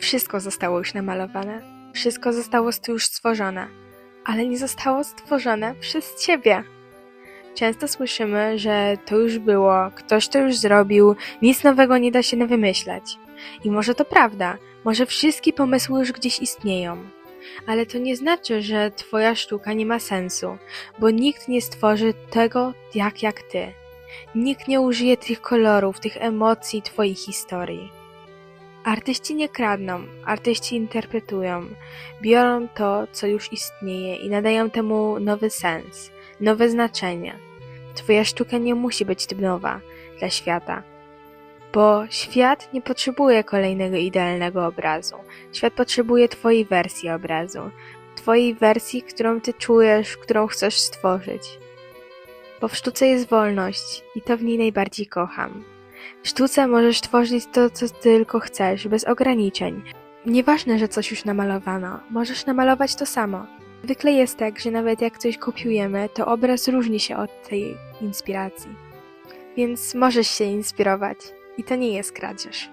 Wszystko zostało już namalowane, wszystko zostało już stworzone, ale nie zostało stworzone przez ciebie. Często słyszymy, że to już było, ktoś to już zrobił, nic nowego nie da się wymyśleć. I może to prawda, może wszystkie pomysły już gdzieś istnieją. Ale to nie znaczy, że twoja sztuka nie ma sensu, bo nikt nie stworzy tego jak jak ty. Nikt nie użyje tych kolorów, tych emocji twojej historii. Artyści nie kradną, artyści interpretują, biorą to, co już istnieje i nadają temu nowy sens, nowe znaczenie. Twoja sztuka nie musi być nowa dla świata, bo świat nie potrzebuje kolejnego idealnego obrazu. Świat potrzebuje Twojej wersji obrazu, Twojej wersji, którą Ty czujesz, którą chcesz stworzyć. Bo w sztuce jest wolność i to w niej najbardziej kocham. W sztuce możesz tworzyć to, co tylko chcesz, bez ograniczeń. Nieważne, że coś już namalowano, możesz namalować to samo. Zwykle jest tak, że nawet jak coś kopiujemy, to obraz różni się od tej inspiracji. Więc możesz się inspirować i to nie jest kradzież.